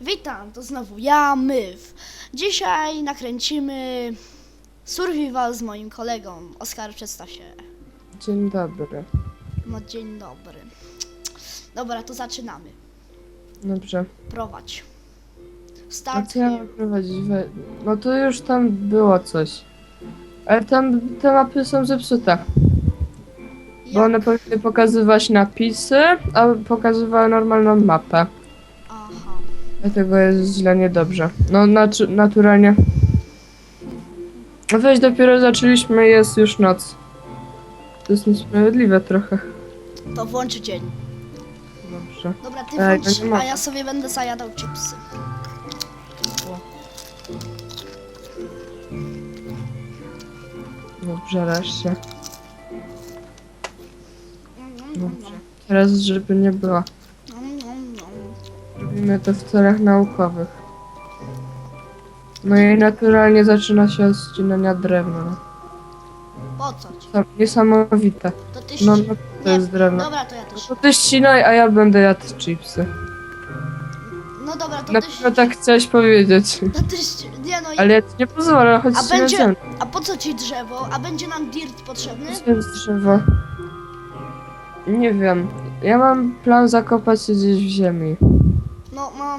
Witam, to znowu ja, Myw. Dzisiaj nakręcimy survival z moim kolegą. Oskar, przedstaw się. Dzień dobry. No dzień dobry. Dobra, to zaczynamy. Dobrze. Prowadź. A Start co ja mam prowadzić? We... No to już tam było coś. Ale tam te mapy są zepsute. Bo one powinny pokazywać napisy, a pokazywały normalną mapę. Dlatego jest źle, niedobrze. No natu naturalnie. Weź dopiero zaczęliśmy, jest już noc. To jest niesprawiedliwe trochę. To włącz dzień. Dobrze. Dobra, ty Ej, włącz, to nie ma. a ja sobie będę zajadał chipsy. Dobrze, reszcie. Dobrze. Teraz, żeby nie było. To w celach naukowych. No i naturalnie zaczyna się od ścinania drewna. Po co ci? To niesamowite. To ty No, no to jest drewno. Dobra, to ja też. No to ty ścinaj, a ja będę jadł chipsy. No dobra, to Na ty pewno tak chciałeś powiedzieć. To ty ści- Nie no, i- Ale ja ci nie pozwolę, chodź A będzie- będzie... a po co ci drzewo? A będzie nam dirt potrzebny? To jest drzewo. Nie wiem. Ja mam plan zakopać się gdzieś w ziemi. No, no.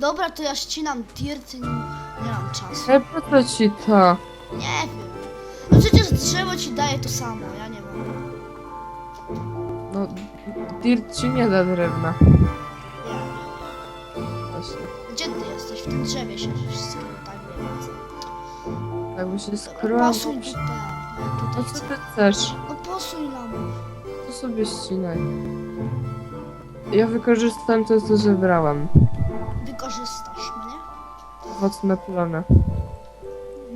Dobra, to ja ścinam dirt i nie, nie mam czasu. Ale po co ci to? Nie wiem. No przecież drzewo ci daje to samo, ja nie wiem. No, dirt ci nie da drewna. Właśnie. Gdzie ty jesteś? W tym drzewie siedzisz z kim, tak więc. Jakby się Dobra, skryła. posuń tutaj. Ja No tutaj co chcę. ty chcesz? No posuń nam. To sobie ścinaj. Ja wykorzystam to, co zebrałem. Wykorzystasz mnie? Owocne plony.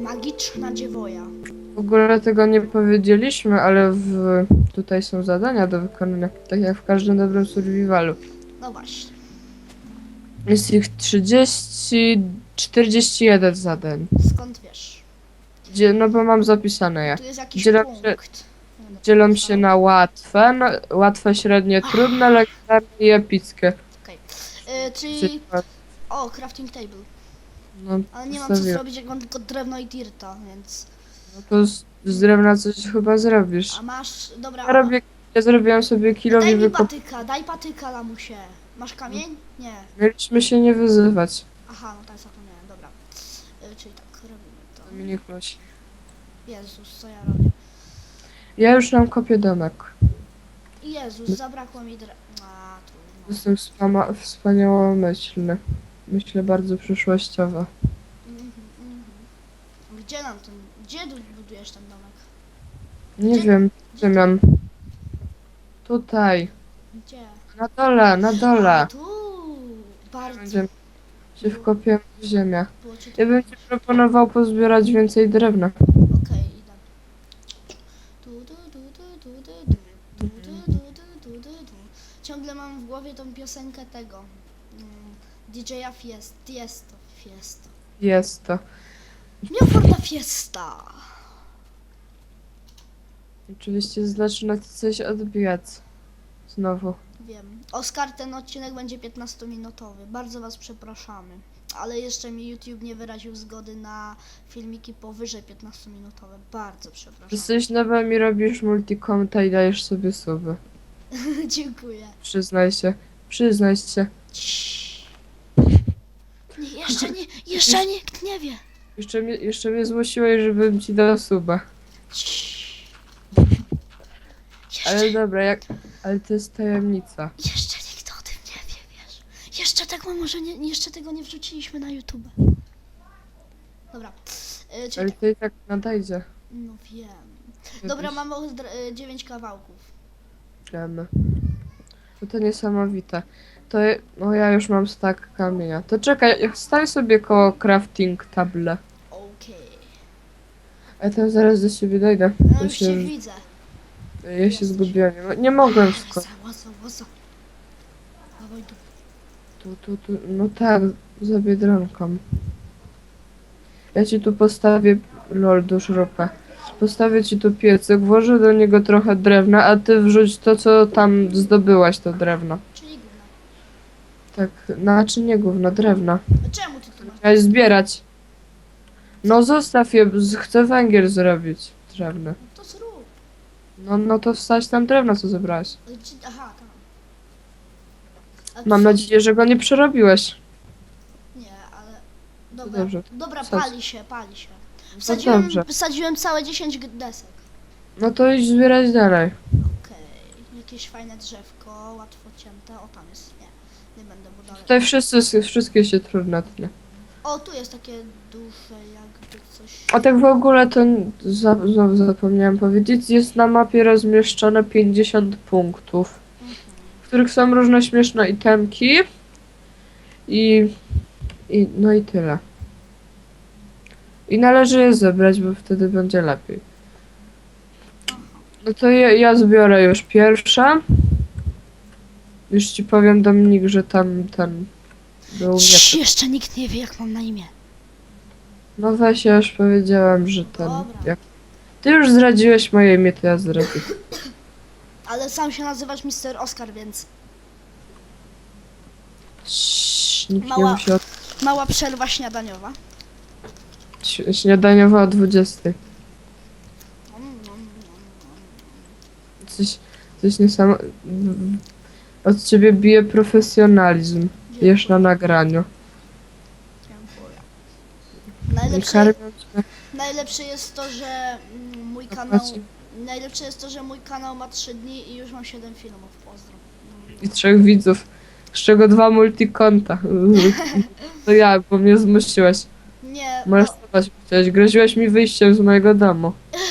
Magiczna dziewoja. W ogóle tego nie powiedzieliśmy, ale w... tutaj są zadania do wykonania. Tak jak w każdym dobrym survivalu. No właśnie. Jest ich 30... 41 zadań. Skąd wiesz? Gdzie, no bo mam zapisane je. Tu jest jakiś Dzielą punkt. Dzielą się na łatwe, no, łatwe, średnie, trudne, legendarne i epickie. Y, czyli... Przykład, O, crafting table. No, Ale nie mam co zrobić, jak mam tylko drewno i dirta, więc... no to z, z drewna coś chyba zrobisz. A masz... Dobra, Ja robię, ja zrobiłem sobie kilowi daj mi wykop. patyka, daj patyka lamusie. Masz kamień? Nie. Mieliśmy się nie wyzywać. Aha, no tak zapomniałem, dobra. Y, czyli tak, robimy to. Dominik prosi. Jezus, co ja robię? Ja już nam kopię domek. Jezus, zabrakło mi dre... A, trudno. Jestem wspama- wspaniałomyślny. Myślę bardzo przyszłościowo. Mhm, mhm. Gdzie nam ten... Gdzie tu budujesz ten domek? Nie Gdzie- wiem, mam. Tutaj. Gdzie? Na dole, na A, dole. tu! Bardzo... Będziemy się wkopiemy w ziemię. Było ci Ja bym ci proponował pozbierać więcej drewna. Ciągle mam w głowie tą piosenkę tego. mm, DJ-a Fiest, Fiesta. Jest to. Nie Forta Fiesta! Oczywiście zaczyna coś odbijać. Znowu. Wiem. Oskar, ten odcinek będzie 15-minutowy. Bardzo was przepraszamy. Ale jeszcze mi YouTube nie wyraził zgody na filmiki powyżej 15-minutowe. Bardzo przepraszam. Jesteś nowym i robisz multikonta i dajesz sobie suby. Dziękuję. Przyznaj się. Przyznaj się. Ciii. Nie, jeszcze nie, jeszcze nikt nie wie. Jeszcze mnie, jeszcze mnie zmusiłeś, żebym ci dał suba. Ciii. Ale dobra, jak... Ale to jest tajemnica. jeszcze nikt o tym nie wie, wiesz. Jeszcze tego może nie, jeszcze tego nie wrzuciliśmy na YouTube. Dobra. Yy, Ale czyli, to i tak nadejdzie. no wiem. Dobra, mamy 9 kawałków. Wiemy. No to niesamowite. To no ja już mam stack kamienia. To czekaj, stań sobie koło crafting table. Okej. A ja tam zaraz do siebie dojdę. No To już się, widzę. ja się zgubiłem. Nie, mo- nie mogłem. Dawaj tu. tu, tu, tu. No tak, za biedronką. Ja ci tu postawię lol do szropa. Postawię ci tu piecyk, włożę do niego trochę drewna, a ty wrzuć to, co tam zdobyłaś, to drewno. Czyli gówno. Tak, znaczy nie gówno, drewna. A czemu ty tu masz? Miałeś zbierać. No zostaw je, z- chcę węgiel zrobić. Drewny. To zrób. No, no to wstać tam drewno, co. Ale ci- Aha, tam. A Mam nadzieję, że go nie przerobiłeś. Nie, ale... Dobra, dobrze. dobra Co? pali się, pali się. Wsadziłem, dobrze. wsadziłem całe 10 g- desek. No to idź zbierać dalej. Okej, jakieś fajne drzewko, łatwo cięte. O, tam jest, nie, nie będę mu dalej. Tutaj wszyscy, wszystkie się trudno tnie. O, tu jest takie duże jakby coś. A tak w ogóle to za, znowu zapomniałam powiedzieć, jest na mapie rozmieszczone 50 punktów, Mhm. w których są różne śmieszne itemki i, i no i tyle. I należy je zebrać, bo wtedy będzie lepiej. No to ja, ja zbiorę już pierwsze. Już ci powiem Dominik, że tam ten był nie. Cii, jeszcze nikt nie wie jak mam na imię. No weź, ja już powiedziałam, że ten. Dobra. Jak... Ty już zdradziłeś moje imię, to ja zdradzę. Ale sam się nazywasz Mr. Oscar, więc Cii, Nikt nie Mała- musi od... mała przerwa śniadaniowa. Ś- Śniadaniowa o 20. Mm, mm, mm, mm. Coś, coś niesamo... Od ciebie bije profesjonalizm. Jesz na nagraniu. Dziękuję. Najlepsze, karmią cię. najlepsze jest to, że mm, mój kanał. Najlepsze jest to, że mój kanał ma 3 dni i już mam 7 filmów. Pozdro. I trzech widzów. Z czego dwa multikonta. To ja, bo mnie zmusiłeś. Nie, Możesz no, spać chciałeś. Groziłeś mi wyjściem z mojego domu.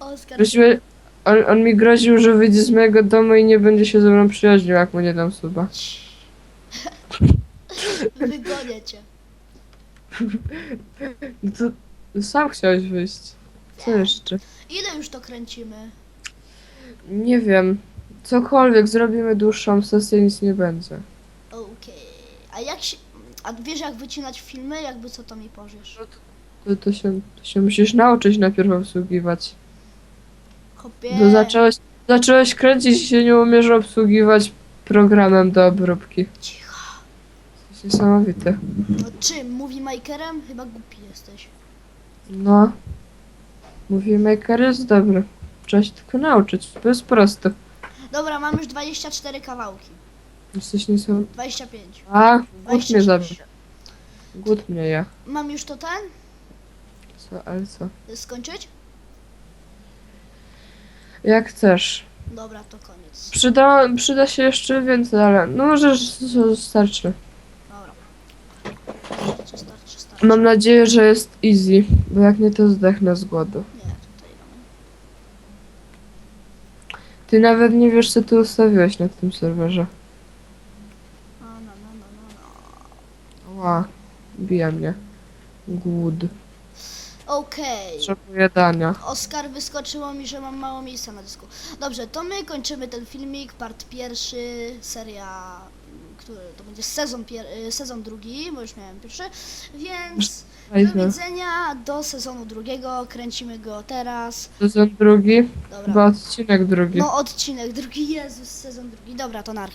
Oskar, Groziłeś... On, on mi groził, że wyjdzie z mojego domu i nie będzie się ze mną przyjaźnił, jak mu nie dam suba. wygonię cię. No to sam chciałeś wyjść. Co jeszcze? Ile już to kręcimy? Nie wiem. Cokolwiek, zrobimy dłuższą sesję, nic nie będzie. Okej. A jak się. A wiesz jak wycinać filmy? Jakby co to mi powiesz? To, to, się, to się musisz nauczyć najpierw obsługiwać. Kopie. Bo zacząłeś, zacząłeś kręcić i się nie umiesz obsługiwać programem do obróbki. Cicho. To jest niesamowite. No czym? Movie makerem? Chyba głupi jesteś. No. Movie Maker jest dobry. Trzeba się tylko nauczyć. To jest proste. Dobra, mam już 24 kawałki. Jesteś niesamowity. 25. A, głód mnie 26. zabił. Mnie ja. Mam już to ten? Co, ale co? Skończyć? Jak chcesz. Dobra, to koniec. Przyda, przyda się jeszcze więcej, ale no może starczy. Dobra. Starczy, starczy, starczy. Mam nadzieję, że jest easy, bo jak nie to zdechnę z głodu. Nie, tutaj mamy. Ty nawet nie wiesz co ty ustawiłeś na tym serwerze. No, no, no, no, Ła, bija mnie. Głód. Okej. Potrzebuję dania. Oskar wyskoczyło mi, że mam mało miejsca na dysku. Dobrze, to my kończymy ten filmik, part pierwszy, seria, który to będzie sezon, pier, y, sezon drugi, bo już miałem pierwszy, więc do Fajne. widzenia do sezonu drugiego, kręcimy go teraz. Sezon drugi, Dobra. chyba odcinek drugi. No odcinek drugi, Jezus, sezon drugi, dobra, to nar.